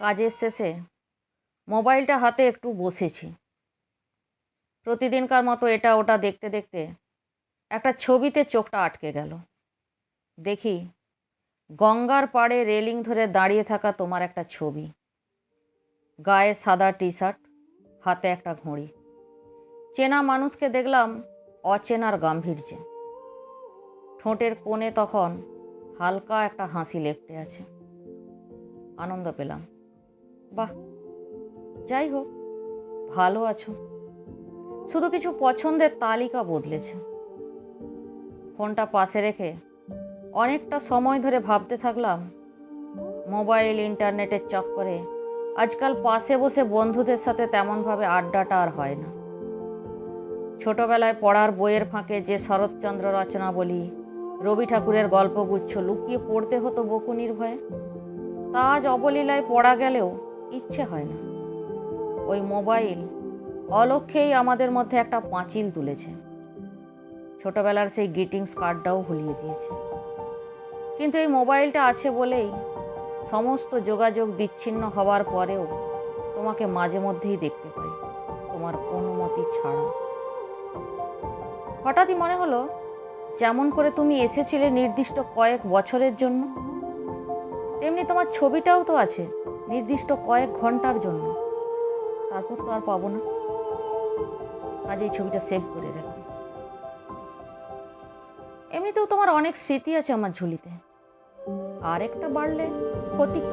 কাজের শেষে মোবাইলটা হাতে একটু বসেছি। প্রতিদিনকার মতো এটা ওটা দেখতে দেখতে একটা ছবিতে চোখটা আটকে গেল। দেখি গঙ্গার পাড়ে রেলিং ধরে দাঁড়িয়ে থাকা তোমার একটা ছবি। গায়ে সাদা টি শার্ট হাতে একটা ঘড়ি। চেনা মানুষকে দেখলাম অচেনার গাম্ভীর্যে। ঠোঁটের কোণে তখন হালকা একটা হাসি লেপটে আছে। আনন্দ পেলাম। বাহ যাই হোক ভালো আছো। শুধু কিছু পছন্দের তালিকা বদলেছে। ফোনটা পাশে রেখে অনেকটা সময় ধরে ভাবতে থাকলাম, মোবাইল, ইন্টারনেটের চক্করে আজকাল পাশে বসে বন্ধুদের সাথে তেমনভাবে আড্ডাটা আর হয় না। ছোটবেলায় পড়ার বইয়ের ফাঁকে যে শরৎচন্দ্র রচনা বলি, রবি ঠাকুরের গল্পগুচ্ছ লুকিয়ে পড়তে হতো বকুনির ভয়ে। তা আজ অবলীলায় পড়া গেলেও ইচ্ছে হয় না। ওই মোবাইল অলক্ষেই আমাদের মধ্যে একটা পাঁচিল তুলেছে। ছোটবেলার সেই গ্রিটিংস কার্ডটাও ভুলিয়ে দিয়েছে। কিন্তু এই মোবাইলটা আছে বলেই সমস্ত যোগাযোগ বিচ্ছিন্ন হওয়ার পরেও তোমাকে মাঝে মধ্যেই দেখতে পাই, তোমার অনুমতি ছাড়া। হঠাৎই মনে হলো, যেমন করে তুমি এসেছিলে নির্দিষ্ট কয়েক বছরের জন্য, তেমনি তোমার ছবিটাও তো আছে। নির্দিষ্ট কয়েক ঘণ্টার জন্য। তারপর তো আর পাবো না। কাজে এই ছবিটা সেভ করে রাখি এমনিতেও তোমার অনেক স্মৃতি আছে আমার ঝুলিতে। আর একটা বাড়লে ক্ষতি কি?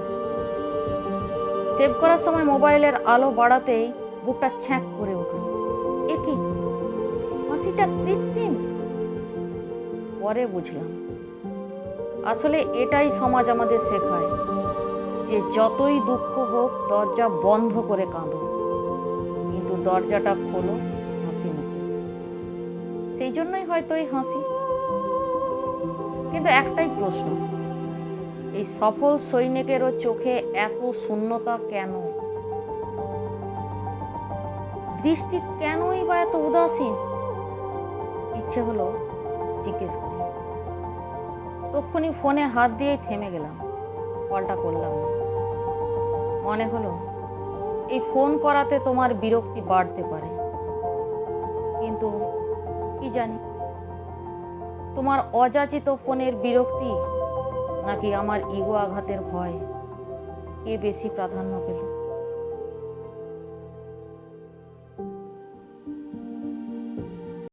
সেভ করার সময় মোবাইলের আলো বাড়াতেই বুকটা ছ্যাঁক করে উঠল। এ কি? হাসিটা কৃত্রিম? পরে বুঝলাম। আসলে এটাই সমাজ আমাদের শেখায়। যে যতই দুঃখ হোক, দরজা বন্ধ করে কাঁদো। কিন্তু দরজাটা খোলো, হাসি মুখে। সেই জন্যই হয়তো এই হাসি। কিন্তু একটাই প্রশ্ন, এই সফল সৈনিকেরও চোখে এত শূন্যতা কেন? দৃষ্টি কেনই বা এত উদাসীন? ইচ্ছে হলো জিজ্ঞেস করি। তক্ষুনি ফোনে হাত দিয়েই থেমে গেলাম। কলটা করলাম। না মনে হলো, এই ফোন করাতে তোমার বিরক্তি বাড়তে পারে। কিন্তু কি জানি, তোমার অযাচিত ফোনের বিরক্তি নাকি আমার ইগো আঘাতের ভয় কে বেশি প্রাধান্য পেল?